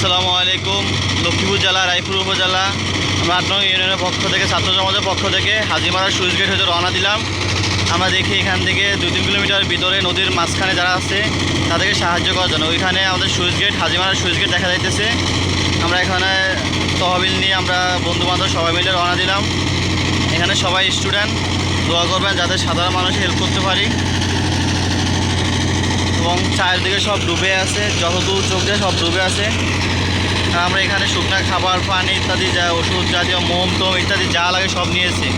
আসসালামু আলাইকুম, লক্ষ্মীপুর জেলা, রায়পুর উপজেলা। আমরা আট ইউনিয়নের পক্ষ থেকে, ছাত্র সমাজের পক্ষ থেকে হাজিমারা সুইচ গেট হতে রওনা দিলাম। আমরা দেখি এখান থেকে দু তিন কিলোমিটার ভিতরে নদীর মাঝখানে যারা আছে, তাদেরকে সাহায্য করার জন্য। ওইখানে আমাদের switch gate, Hajimara switch gate দেখা যাইতেছে। আমরা এখানে তহবিল নিয়ে আমরা বন্ধু বান্ধব সবাই মিলে রওনা দিলাম। এখানে সবাই স্টুডেন্ট, দোয়া করবেন যাতে সাধারণ মানুষ হেল্প করতে পারি। এবং চারিদিকে সব ডুবে আছে, যতদূর চোখ যায় সব ডুবে আছে। আমরা এখানে শুকনো খাবার, পানি ইত্যাদি যা ওষুধ জাতীয় মোম টোম ইত্যাদি যা লাগে সব নিয়েছি।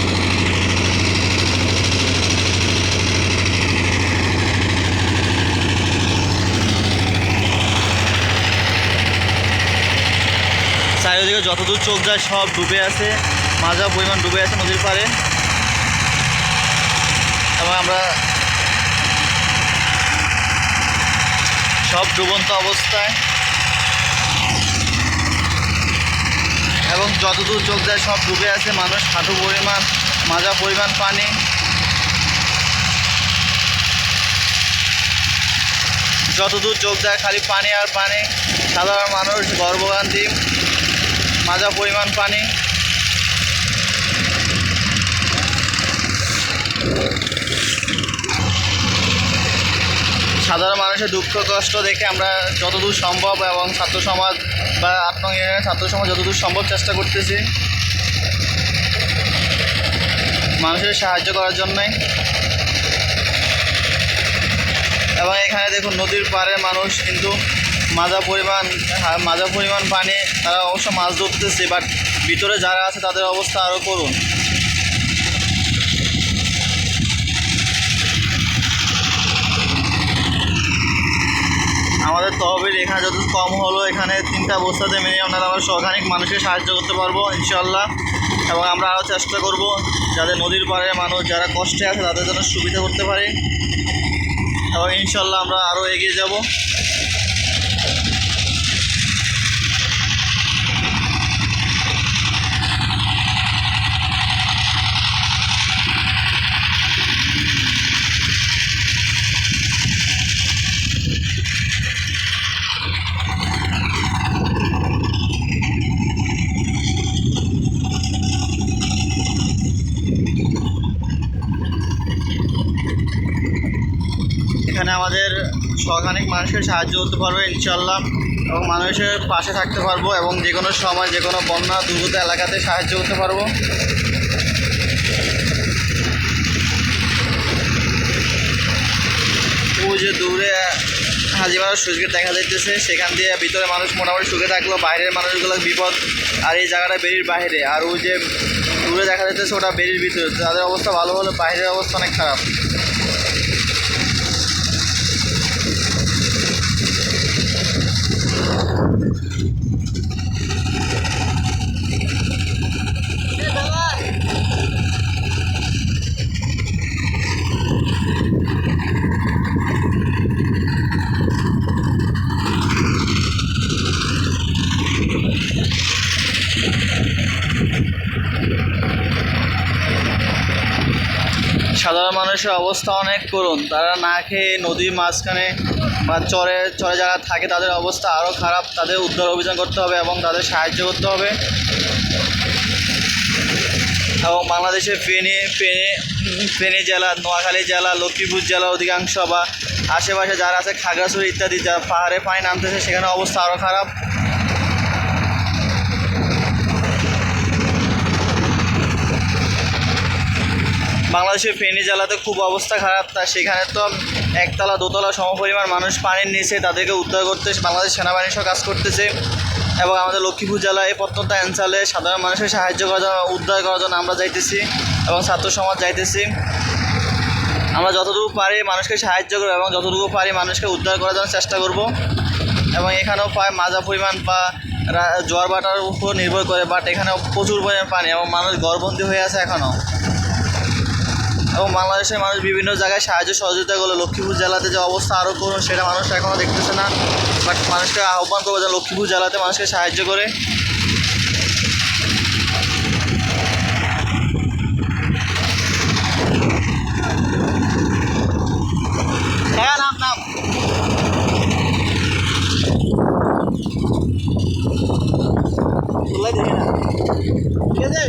চারিদিকে যতদূর চোখ যায় সব ডুবে আছে, মাজা পরিমাণ ডুবে আছে নদীর পাড়ে। এবং আমরা সব ডুবন্ত অবস্থায়। এবং যতদূর চোখ যায়, সব ডুবে আছে। মানুষ হাঁটু পরিমাণ, মাজা পরিমাণ পানি। যতদূর চোখ যায়, খালি পানি আর পানি। সাধারণ মানুষ গর্ভকান্তি মাজা পরিমাণ পানি। সাধারণ মানুষের দুঃখ, কষ্ট দেখে আমরা যতদূর সম্ভব এবং ছাত্র সমাজ বা নং ইউনিয়নের ছাত্র সমাজ যতদূর সম্ভব চেষ্টা করতেছি। মানুষের সাহায্য করার জন্যই এবং এখানে দেখুন, নদীর পাড়ের মানুষ কিন্তু মাজা পরিমাণ মাজা পরিমাণ পানি, তারা অবশ্য মাছ ধরতেছে বাট ভিতরে যারা আছে তাদের অবস্থা আরও করুন আমাদের তহবিল এখানে যত কম হলো এখানে তিনটা বস্তাতে মেনে আপনারা আমরা সখানিক মানুষকে সাহায্য করতে পারব ইনশাল্লাহ এবং আমরা আরও চেষ্টা করব যাতে নদীর পাড়ে মানুষ যারা কষ্টে আছে তাদের জন্য সুবিধা করতে পারে। এবং ইনশাল্লাহ আমরা আরও এগিয়ে যাব এখানে আমাদের সখানিক মানুষের সাহায্য করতে পারব ইনশাল্লাহ এবং মানুষের পাশে থাকতে পারব এবং যে কোনো সময় যে কোনো বন্যা, দুর্গত এলাকাতে সাহায্য করতে পারব। যে দূরে হাজিমারা সুযোগে দেখা যাইতেছে, সেখান দিয়ে ভিতরে মানুষ মোটামুটি সুখে থাকল, বাইরের মানুষগুলো বিপদ আর এই জায়গাটা বেরির বাইরে, আর ওই যে দূরে দেখা যাইতেছে ওটা বেরির ভিতরে তাদের অবস্থা ভালো হলো, বাইরের অবস্থা অনেক খারাপ সাধারণ মানুষের অবস্থা অনেক করুন তারা না খেয়ে নদীর মাঝখানে বা চরে চরে যারা থাকে তাদের অবস্থা আরও খারাপ। তাদের উদ্ধার অভিযান করতে হবে এবং তাদের সাহায্য করতে হবে। এবং বাংলাদেশের ফেনী ফেনী ফেনী জেলা, নোয়াখালী জেলা, লক্ষ্মীপুর জেলা অধিকাংশ বা আশেপাশে যারা আছে, খাগড়াছড়ি ইত্যাদি, যারা পাহাড়ে পানি নামতেছে, সেখানে অবস্থা আরও খারাপ। বাংলাদেশের ফেনী জেলাতে খুব অবস্থা খারাপ, তা সেখানে তো একতলা, দোতলা সমপরিমাণ মানুষ পানির নিচে তাদেরকে উদ্ধার করতে বাংলাদেশ সেনাবাহিনী সহ কাজ করতেছে এবং আমাদের লক্ষ্মীপুর জেলায় প্রত্যন্ত অঞ্চলে সাধারণ মানুষের সাহায্য করার জন্য, উদ্ধার করার জন্য আমরা যাইতেছি এবং ছাত্র সমাজ যাইতেছি। আমরা যতটুকু পারি মানুষকে সাহায্য করব এবং যতটুকু পারি মানুষকে উদ্ধার করার জন্য চেষ্টা করব এবং এখানেও প্রায় মাজা পরিমাণ বা জোয়ার বাটার উপর নির্ভর করে বাট এখানেও প্রচুর পরিমাণ পানি এবং মানুষ গড়বন্দি হয়ে আছে এখনও। এবং বাংলাদেশের মানুষ বিভিন্ন জায়গায় সাহায্য সহযোগিতা করল। লক্ষ্মীপুর জেলাতে যে অবস্থা আরও করুন, সেটা মানুষ এখনও দেখতেছে না। বাট মানুষকে আহ্বান করব যে লক্ষ্মীপুর জেলাতে মানুষকে সাহায্য করে। হ্যাঁ ঠিক আছে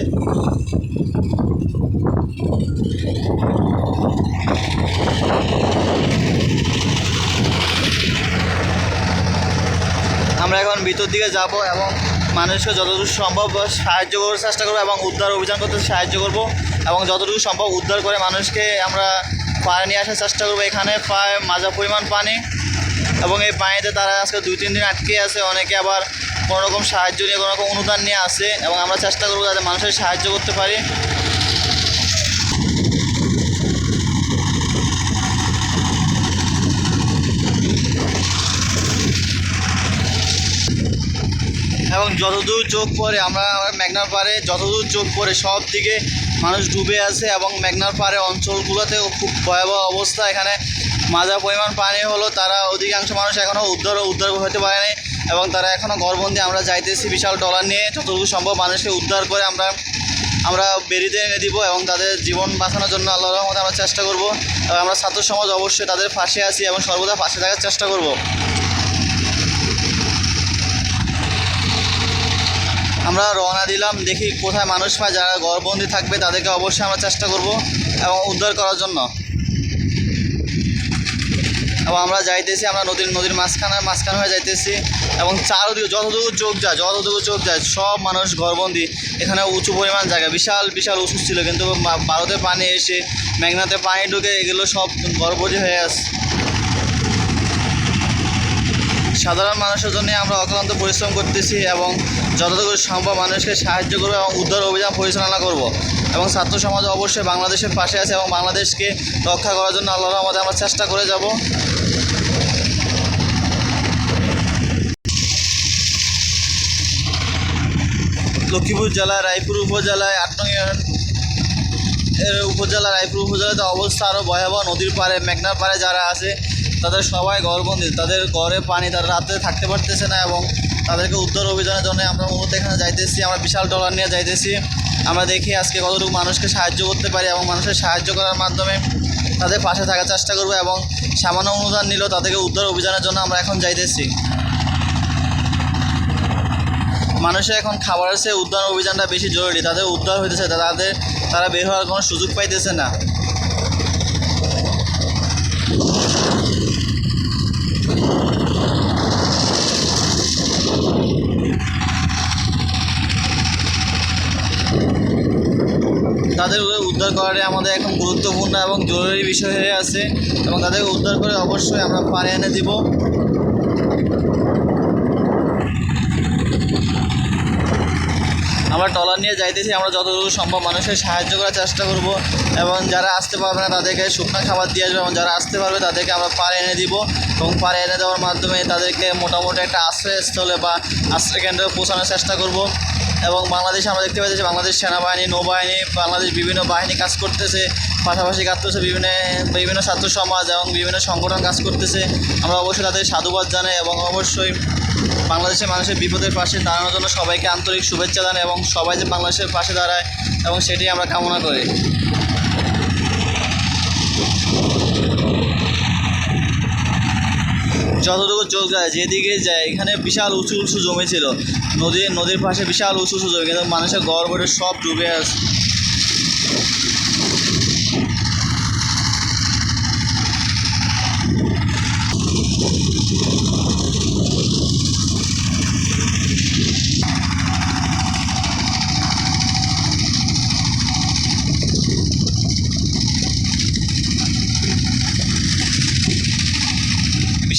আমরা এখন ভিতর দিকে যাব এবং মানুষকে যতটুকু সম্ভব সাহায্য করার চেষ্টা করব এবং উদ্ধার অভিযান করতে সাহায্য করব এবং যতটুকু সম্ভব উদ্ধার করে মানুষকে আমরা পায়ে নিয়ে আসার চেষ্টা করব। এখানে প্রায় মাজা পরিমাণ পানি এবং এই পানিতে তারা আজকে দুই, তিন দিন আটকে আছে। অনেকে আবার কোনো রকম সাহায্য নিয়ে, কোনো রকম অনুদান নিয়ে আসে এবং আমরা চেষ্টা করব যাতে মানুষের সাহায্য করতে পারি। এবং যতদূর চোখ পড়ে, আমরা মেঘনার পাড়ে যতদূর চোখ পড়ে, সব দিকে মানুষ ডুবে আছে এবং মেঘনার পাড়ে অঞ্চলগুলোতেও খুব ভয়াবহ অবস্থা। এখানে মাজা পরিমাণ পানি হলো, তারা অধিকাংশ মানুষ এখনও উদ্ধার উদ্ধার হতে পারেনি এবং তারা এখনও গড়বন্দি আমরা যাইতেছি বিশাল ডলার নিয়ে, যতটুকু সম্ভব মানুষকে উদ্ধার করে আমরা আমরা বেরিয়ে এনে দিব এবং তাদের জীবন বাঁচানোর জন্য আল্লাহ রহমতে আমরা চেষ্টা করব। আমরা ছাত্র সমাজ অবশ্যই তাদের পাশে আছি এবং সর্বদা পাশে থাকার চেষ্টা করব। আমরা রওনা দিলাম, দেখি কোথায় মানুষ পায়, যারা ঘরবন্দি থাকবে তাদেরকে অবশ্যই আমরা চেষ্টা করব এবং উদ্ধার করার জন্য। এবং আমরা যাইতেছি, আমরা নদীর নদীর মাঝখানে মাঝখানে হয়ে যাইতেছি এবং চারদিকে যতটুকু চোখ যায়, যতটুকু চোখ যায়, সব মানুষ ঘরবন্দি এখানে উঁচু পরিমাণ জায়গা, বিশাল বিশাল উঁচু ছিল, কিন্তু ভারতে পানি এসে, মেঘনাতে পানি ঢুকে এগুলো সব ঘরবন্দি হয়ে আছে। সাধারণ মানুষের জন্য আমরা অক্লান্ত পরিশ্রম করতেছি এবং যতটুকু সম্ভব মানুষকে সাহায্য করব এবং উদ্ধার অভিযান পরিচালনা করব। এবং ছাত্র সমাজ অবশ্যই বাংলাদেশের পাশে আছে এবং বাংলাদেশকে রক্ষা করার জন্য আল্লাহর রহমতে আমরা চেষ্টা করে যাব। লক্ষ্মীপুর জেলা, রায়পুর উপজেলায় আট নং উপজেলা, রায়পুর উপজেলাতে অবস্থা আরও ভয়াবহ। নদীর পাড়ে, মেঘনার পাড়ে যারা আছে তাদের সবাই ঘরবন্দি তাদের ঘরে পানি তারা রাতে থাকতে পারতেছে না এবং তাদেরকে উদ্ধার অভিযানের জন্য আমরা মূলত এখানে যাইতেছি। আমরা বিশাল ডলার নিয়ে যাইতেছি। আমরা দেখি আজকে কতটুকু মানুষকে সাহায্য করতে পারি এবং মানুষের সাহায্য করার মাধ্যমে তাদের পাশে থাকার চেষ্টা করব এবং সামান্য অনুদান নিলেও তাদেরকে উদ্ধার অভিযানের জন্য আমরা এখন যাইতেছি। মানুষের এখন খাবারের চেয়ে উদ্ধার অভিযানটা বেশি জরুরি। তাদের উদ্ধার হইতেছে, তাদের তারা বের হওয়ার কোনো সুযোগ পাইতেছে না। তাদের উদ্ধার করাটাই আমাদের এখন গুরুত্বপূর্ণ এবং জরুরি বিষয় হয়ে আছে এবং তাদেরকে উদ্ধার করে অবশ্যই আমরা পারে এনে দিব। আমরা ট্রলার নিয়ে যাইতেছি, আমরা যতদূর সম্ভব মানুষের সাহায্য করার চেষ্টা করব এবং যারা আসতে পারবে না তাদেরকে শুকনো খাবার দিয়ে আসবে এবং যারা আসতে পারবে তাদেরকে আমরা পাড়ে এনে দিব এবং পাড়ে এনে দেওয়ার মাধ্যমে তাদেরকে মোটামুটি একটা আশ্রয়স্থলে বা আশ্রয় কেন্দ্রে পৌঁছানোর চেষ্টা করব। এবং বাংলাদেশে আমরা দেখতে পাচ্ছি বাংলাদেশ সেনাবাহিনী, নৌবাহিনী, বাংলাদেশ বিভিন্ন বাহিনী কাজ করতেছে। পাশাপাশি কাজ করছে বিভিন্ন বিভিন্ন ছাত্র সমাজ এবং বিভিন্ন সংগঠন কাজ করতেছে। আমরা অবশ্যই তাদের সাধুবাদ জানাই এবং অবশ্যই বাংলাদেশের মানুষের বিপদের পাশে দাঁড়ানোর জন্য সবাইকে আন্তরিক শুভেচ্ছা জানাই এবং সবাই যে বাংলাদেশের পাশে দাঁড়ায় এবং সেটি আমরা কামনা করি। যতটুকু চোখ যায়, যেদিকে যায়, এখানে বিশাল উঁচু উঁচু জমি ছিল। নদীর নদীর পাশে বিশাল উঁচু উঁচু জমি, কিন্তু মানুষের গড় সব ডুবে আছে।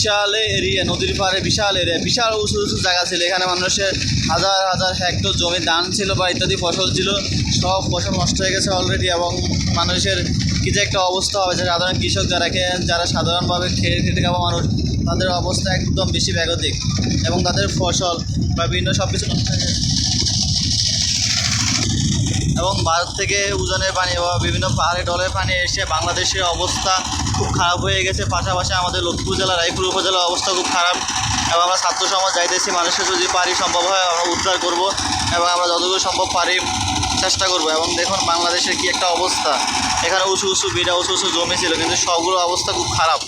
বিশাল এরিয়া, নদীর পাড়ে বিশাল এরিয়া, বিশাল উঁচু উঁচু জায়গা ছিল। এখানে মানুষের হাজার হাজার হেক্টর জমি, ধান ছিল বা ইত্যাদি ফসল ছিল। সব ফসল নষ্ট হয়ে গেছে অলরেডি এবং মানুষের কি যে একটা অবস্থা হবে, যে সাধারণ কৃষক যারা যারা সাধারণভাবে খেয়ে খেতে খাওয়া মানুষ, তাদের অবস্থা একদম বেশি ব্যাগতিক এবং তাদের ফসল বা বিভিন্ন সব কিছু নষ্ট হয়ে গেছে। এবং ভারত থেকে উজানের পানি বা বিভিন্ন পাহাড়ে ডলের পানি এসে বাংলাদেশের অবস্থা খুব খারাপ হয়ে গেছে। পাশাপাশি আমাদের লক্ষ্মীপুর জেলা রায়পুর উপজেলার অবস্থা খুব খারাপ এবং আমরা ছাত্র সমাজ যাইতেছি মানুষের যদি পারি সম্ভব হয় আমরা উদ্ধার করব এবং আমরা যতদূর সম্ভব পারি চেষ্টা করব। এবং দেখুন বাংলাদেশের কি একটা অবস্থা। এখানে উঁচু উঁচু বিড়া উঁচু উঁচু জমি ছিল, কিন্তু সবগুলো অবস্থা খুব খারাপ।